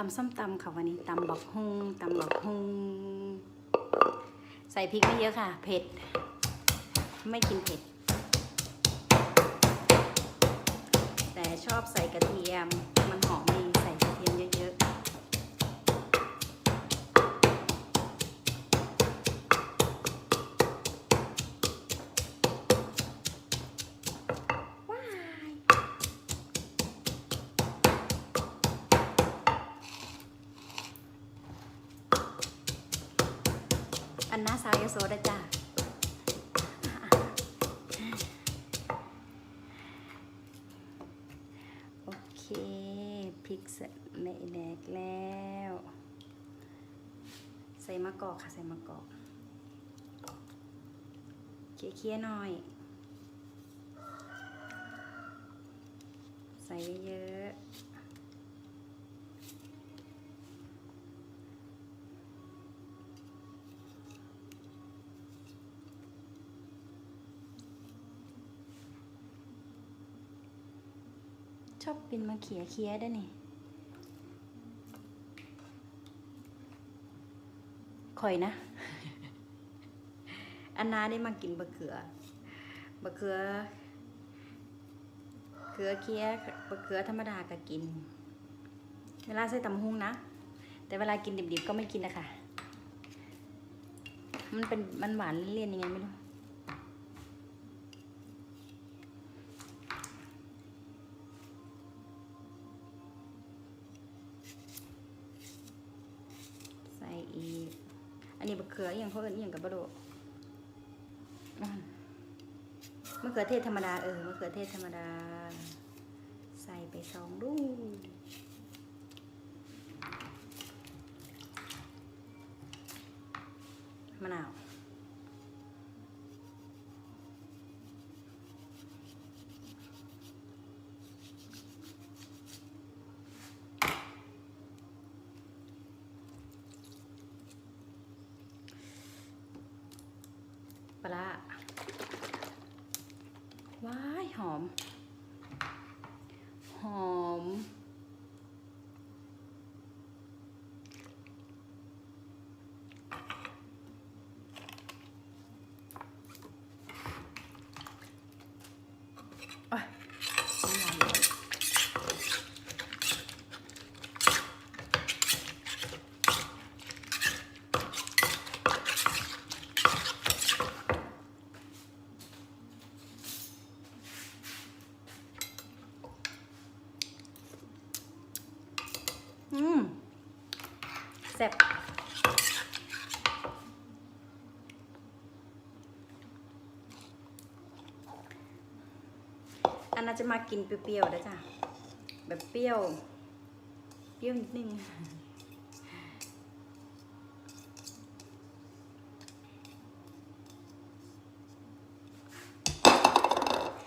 ตำส้มตำค่ะวันนี้ตำบักฮุงตำบักฮุงใส่พริกไม่เยอะค่ะ เผ็ด ไม่กินเผ็ด แต่ชอบใส่กระเทียม มันหอมดีใส่กระเทียมเยอะๆ ดาจ้าโอเคพริกเสร็จในแดกแล้ว ใส่มะกอกค่ะ ใส่มะกอกเคี่ยวๆหน่อย ใส่เยอะๆ อบกินมะเขียเคี้ยด้นี่ข่อยนะอันนาได้มากินบะเขือบะเขือ เขือเคี้ยบะเขือธรรมดาก็กิน เวลาใส่ตำหุงนะ แต่เวลากินดิบๆก็ไม่กินนะคะมันเป็นมันหวานเลี่ยนยังไงไม่รู้ ใส่อีก อั นี้บะเขืออย่างเขาเอิ้นอย่างกับบะโดมะเขือเทศธรรมดาเออมะเขือเทศธรรมดา ใส่ไปสองลูกมะนาว ลาว้ายหอม หอม โอ๊ยน้ำลายไหลอืมแซ่บ อันน่าจะมากินเปรี้ยวๆได้อจ้ะแบบเปรี้ยว เปรี้ยวนิดนึง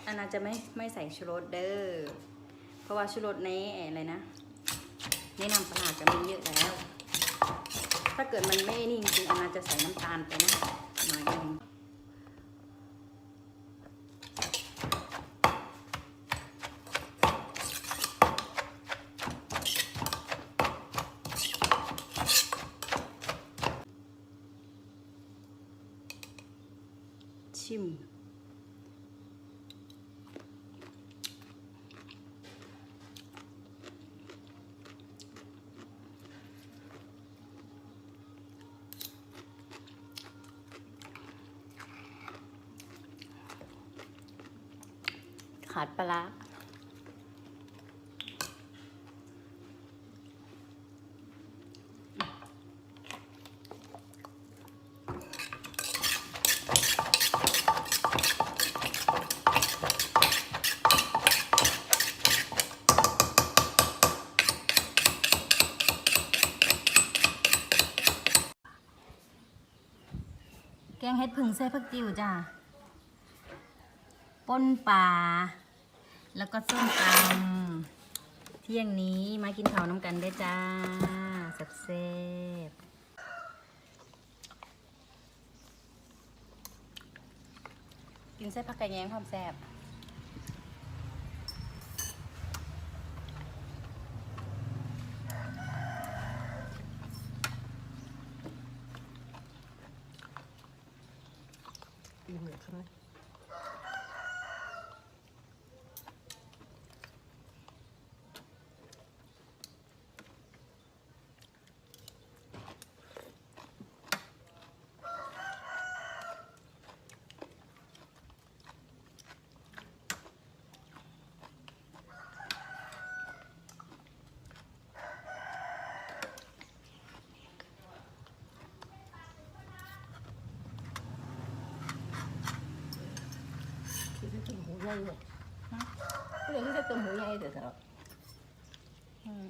อันน่าจะไม่ไม่ใส่ชูรสเด้อ เพราะว่าชูรสในอะไรนะในน้ำปลาจะมีเยอะแล้ว ถ้าเกิดมันไม่นี่งจริงอันน่าจะใส่น้ำตาลไปนะหน่อยนึงชิม ขาดปลาร้าแกงเห็ดผึ่งใส่ผักติ๋วจ้าป้นปลา แล้วก็ส้มตำเที่ยงนี้มากินข้าวน้ำกันได้จ้าสับเซบกินเส้นผักไก่แยงความแซ่บอีกหมือนใช่ไหม ยู่ก็เลยที่จะตุ่มหูใหญ่เถอะเถอะอืม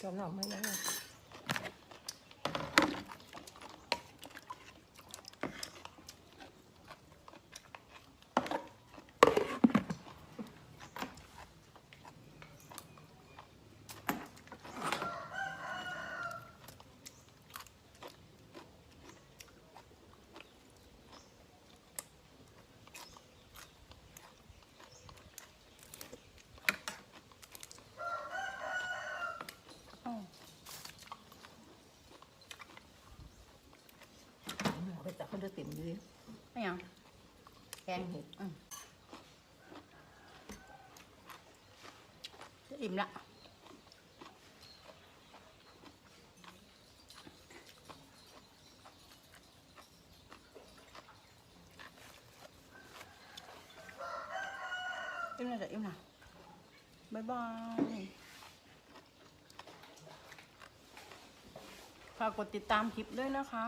จอมหน่อไม่ยังไง อ้าว ไปจับเขาจะติ่มอยู่ดิ ไม่ยัง แก งเห็ดจะอิ่มละอิ่มละจะอิ่มละบ๊ายบายฝากกดติดตามคลิปด้วยนะคะ